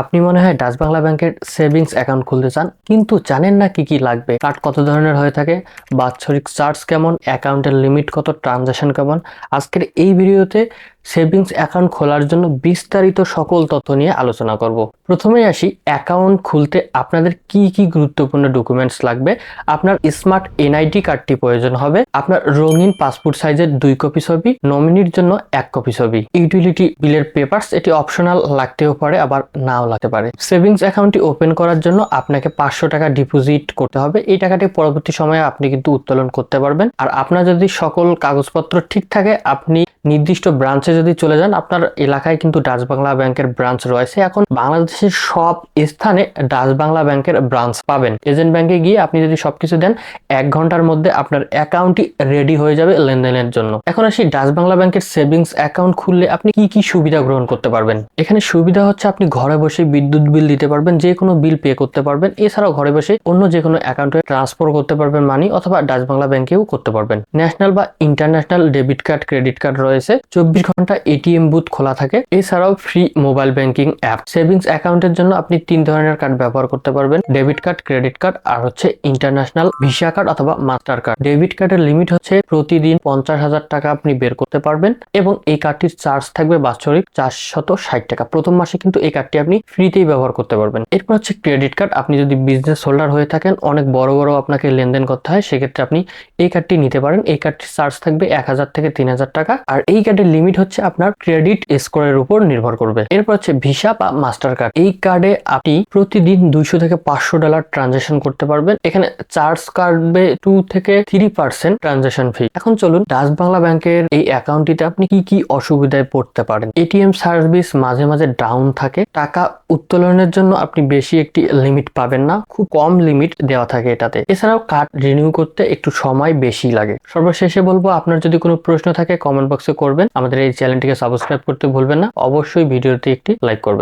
আপনি মনে হয় ডাচ বাংলা ব্যাংকের সেভিংস অ্যাকাউন্ট খুলতে চান, কিন্তু জানেন না কি কি লাগবে? কার্ড কত ধরনের হয়ে থাকে? বাৎসরিক চার্জ কেমন? অ্যাকাউন্টের লিমিট কত? ট্রানজাকশন কেমন? আজকের এই ভিডিওতে সেভিংস অ্যাকাউন্ট খোলার জন্য বিস্তারিত সকল তথ্য নিয়ে আলোচনা করব। প্রথমেই আসি, অ্যাকাউন্ট খুলতে আপনাদের কি কি গুরুত্বপূর্ণ ডকুমেন্টস লাগবে? আপনার স্মার্ট এনআইডি কার্ডটি প্রয়োজন হবে, আপনার রঙিন পাসপোর্ট সাইজের দুই কপি ছবি, নমিনির জন্য এক কপি ছবি। ইউটিলিটি বিলের পেপারস, এটি অপশনাল লাগতেও পারে, আবার নাও লাগতে পারে। সেভিংস অ্যাকাউন্টটি ওপেন করার জন্য আপনাকে পাঁচশো টাকা ডিপোজিট করতে হবে। এই টাকাটি পরবর্তী সময়ে আপনি কিন্তু উত্তোলন করতে পারবেন। আর আপনার যদি সকল কাগজপত্র ঠিক থাকে, আপনি নির্দিষ্ট ব্রাঞ্চে যদি চলে যান, আপনার এলাকায় কিন্তু ডাচ বাংলা ব্যাংকের ব্রাঞ্চ রয়েছে। এখন বাংলাদেশের সব স্থানে ডাচ বাংলা ব্যাংকের ব্রাঞ্চ পাবেন। এজেন্ট ব্যাংকে গিয়ে আপনি যদি সবকিছু দেন, এক ঘণ্টার মধ্যে আপনার অ্যাকাউন্টটি রেডি হয়ে যাবে লেনদেনের জন্য। এখন আসি ডাচ বাংলা ব্যাংকের সেভিংস অ্যাকাউন্ট খুললে আপনি কি কি সুবিধা গ্রহণ করতে পারবেন? এখানে সুবিধা হচ্ছে আপনি ঘরে বসে বিদ্যুৎ বিল দিতে পারবেন, যে কোনো বিল পে করতে পারবেন। এছাড়াও ঘরে বসে অন্য যে কোনো অ্যাকাউন্টে ট্রান্সফার করতে পারবেন মানি অথবা ডাচ বাংলা ব্যাংকেও করতে পারবেন। ন্যাশনাল বা international debit card credit card রয়েছে। চব্বিশ ঘণ্টা এটিএম বুথ খোলা থাকে। এছাড়াও free mobile banking app savings অ্যাকাউন্টের জন্য আপনি তিন ধরনের কার্ড ব্যবহার করতে পারবেন। ডেবিট কার্ড ক্রেডিট কার্ড আর হচ্ছে ইন্টারন্যাশনাল ভিসা কার্ড অথবা মাস্টার কার্ড ডেবিট কার্ডের লিমিট হচ্ছে প্রতিদিন পঞ্চাশ হাজার টাকা আপনি বের করতে পারবেন এবং এই কার্ডটির চার্জ থাকবে বাৎসরিক চারশত ষাট টাকা। প্রথম মাসে কিন্তু এই কার্ডটি আপনি ফ্রিতেই ব্যবহার করতে পারবেন। এরপর হচ্ছে ক্রেডিট কার্ড আপনি যদি বিজনেস হোল্ডার হয়ে থাকেন, অনেক বড় বড় আপনাকে লেনদেন করতে হয়, সেক্ষেত্রে আপনি এই কার্ডটি নিতে পারেন। এই কার্ডটির চার্জ থাকবে এক হাজার থেকে তিন হাজার টাকা। আর এই কার্ডের লিমিট হচ্ছে আপনার ক্রেডিট স্কোরের উপর নির্ভর করবে। এরপর হচ্ছে ভিসা বা মাস্টার কার্ড এই কার্ডে আপনি প্রতিদিন দুইশো থেকে পাঁচশো ডলার ট্রানজাকশন করতে পারবেন। এখানে চার্জ কাটবে টু থেকে থ্রি পার্সেন্ট ট্রানজাকশন ফি এখন চলুন ডাচ বাংলা ব্যাংকের এই অ্যাকাউন্টটিতে আপনি কি কি অসুবিধায় পড়তে পারেন? এটিএম সার্ভিস মাঝে মাঝে ডাউন থাকে। টাকা উত্তোলনের জন্য আপনি বেশি একটি লিমিট পাবেন না। খুব কম লিমিট দেওয়া থাকে এটাতে। এছাড়াও কার্ড রিনিউ করতে একটু সময় বেশি লাগে। সর্বশেষে বলব, আপনার যদি কোনো প্রশ্ন থাকে কমেন্ট বক্সে করবেন। আমাদের এই চ্যানেলটিকে সাবস্ক্রাইব করতে ভুলবেন না। অবশ্যই ভিডিওটি একটি লাইক করবেন।